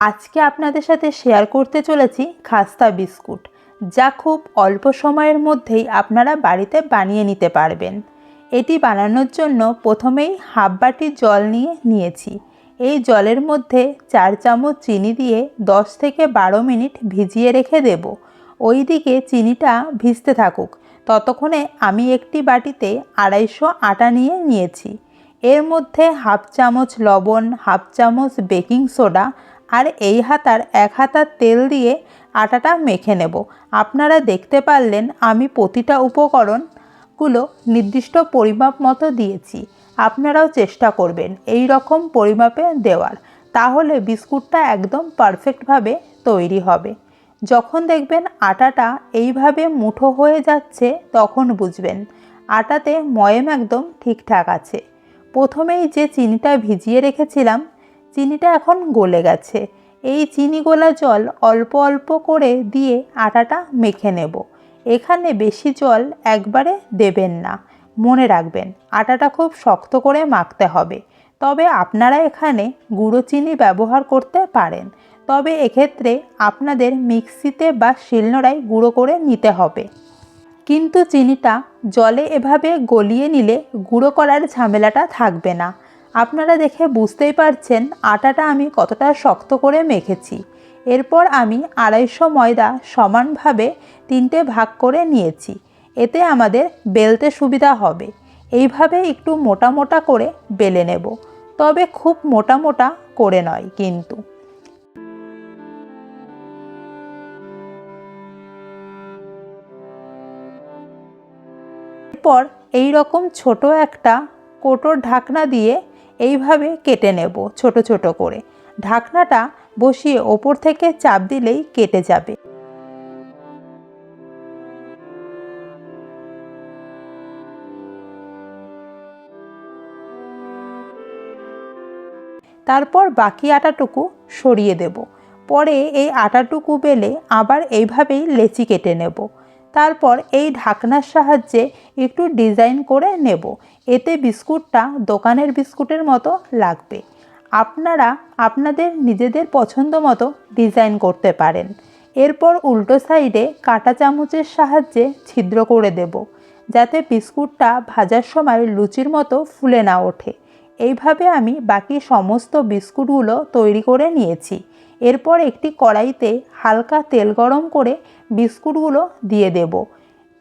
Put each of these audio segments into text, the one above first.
আজকে আপনাদের সাথে শেয়ার করতে চলেছি খাস্তা বিস্কুট, যা খুব অল্প সময়ের মধ্যেই আপনারা বাড়িতে বানিয়ে নিতে পারবেন। এটি বানানোর জন্য প্রথমেই হাফ বাটি জল নিয়ে নিয়েছি। এই জলের মধ্যে চার চামচ চিনি দিয়ে 10 থেকে বারো মিনিট ভিজিয়ে রেখে দেব। ওইদিকে চিনিটা ভিজতে থাকুক। ততক্ষণে আমি একটি বাটিতে আড়াইশো আটা নিয়ে নিয়েছি। এর মধ্যে হাফ চামচ লবণ, হাফ চামচ বেকিং সোডা আর এই হাতার এক হাতার তেল দিয়ে আটাটা মেখে নেব। আপনারা দেখতে পারলেন আমি প্রতিটা উপকরণগুলো নির্দিষ্ট পরিমাপ মতো দিয়েছি। আপনারাও চেষ্টা করবেন এই রকম পরিমাপে দেওয়ার। তাহলে বিস্কুটটা একদম পারফেক্টভাবে তৈরি হবে। যখন দেখবেন আটাটা এইভাবে মুঠো হয়ে যাচ্ছে, তখন বুঝবেন আটাতে ময়েম একদম ঠিকঠাক আছে। প্রথমেই যে চিনিটা ভিজিয়ে রেখেছিলাম চিনিটা এখন গলে গেছে। এই চিনি গোলা জল অল্প অল্প করে দিয়ে আটাটা মেখে নেব। এখানে বেশি জল একবারে দেবেন না। মনে রাখবেন, আটাটা খুব শক্ত করে মাখতে হবে। তবে আপনারা এখানে গুঁড়ো চিনি ব্যবহার করতে পারেন। তবে এক্ষেত্রে আপনাদের মিক্সিতে বা শিলনোড়ায় গুঁড়ো করে নিতে হবে। কিন্তু চিনিটা জলে এভাবে গলিয়ে নিলে গুঁড়ো করার ঝামেলাটা থাকবে না। আপনারা দেখে বুঝতেই পারছেন আটাটা আমি কতটা শক্ত করে মেখেছি। এরপর আমি আড়াইশো ময়দা সমানভাবে তিনটে ভাগ করে নিয়েছি। এতে আমাদের বেলতে সুবিধা হবে। এইভাবে একটু মোটা মোটা করে বেলে নেব। তবে খুব মোটা মোটা করে নয় কিন্তু। এরপর এই রকম ছোট একটা কোটোর ঢাকনা দিয়ে এইভাবে কেটে নেব, ছোট ছোট করে। ঢাকনাটা বসিয়ে ওপর থেকে চাপ দিলেই কেটে যাবে। তারপর বাকি আটাটুকু সরিয়ে দেব। পরে এই আটাটুকু বেলে আবার এইভাবেই লেচি কেটে নেব। তারপর এই ঢাকনার সাহায্যে একটু ডিজাইন করে নেব। এতে বিস্কুটটা দোকানের বিস্কুটের মতো লাগবে। আপনারা আপনাদের নিজেদের পছন্দ মতো ডিজাইন করতে পারেন। এরপর উল্টো সাইডে কাঁটা চামচের সাহায্যে ছিদ্র করে দেব, যাতে বিস্কুটটা ভাজার সময় লুচির মতো ফুলে না ওঠে। এইভাবে আমি বাকি সমস্ত বিস্কুটগুলো তৈরি করে নিয়েছি। এরপর একটি কড়াইতে হালকা তেল গরম করে বিস্কুটগুলো দিয়ে দেব।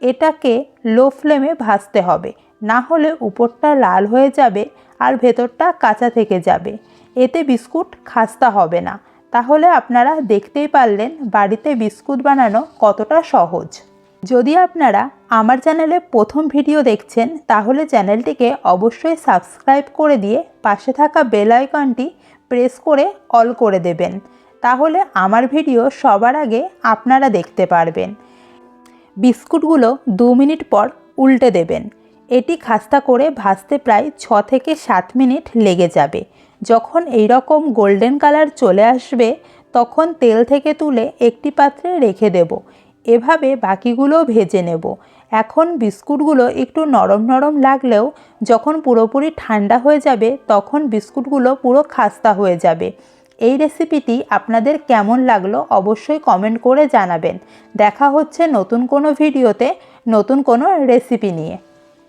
এটাকে লো ফ্লেমে ভাজতে হবে। না হলে উপরটা লাল হয়ে যাবে আর ভেতরটা কাঁচা থেকে যাবে। এতে বিস্কুট খাস্তা হবে না। তাহলে আপনারা দেখতেই পারলেন বাড়িতে বিস্কুট বানানো কতটা সহজ। যদি আপনারা আমার চ্যানেলে প্রথম ভিডিও দেখছেন, তাহলে চ্যানেলটিকে অবশ্যই সাবস্ক্রাইব করে দিয়ে পাশে থাকা বেল আইকনটি প্রেস করে অল করে দেবেন। তাহলে আমার ভিডিও সবার আগে আপনারা দেখতে পারবেন। বিস্কুটগুলো দু মিনিট পর উল্টে দেবেন। এটি খাস্তা করে ভাজতে প্রায় ছ থেকে সাত মিনিট লেগে যাবে। যখন এই রকম গোল্ডেন কালার চলে আসবে, তখন তেল থেকে তুলে একটি পাত্রে রেখে দেব। এভাবে বাকিগুলো ভেজে নেব। এখন বিস্কুটগুলো একটু নরম নরম লাগলেও যখন পুরোপুরি ঠান্ডা হয়ে যাবে, তখন বিস্কুটগুলো পুরো খাস্তা হয়ে যাবে। এই রেসিপিটি আপনাদের কেমন লাগল অবশ্যই কমেন্ট করে জানাবেন। দেখা হচ্ছে নতুন কোনো ভিডিওতে নতুন কোনো রেসিপি নিয়ে।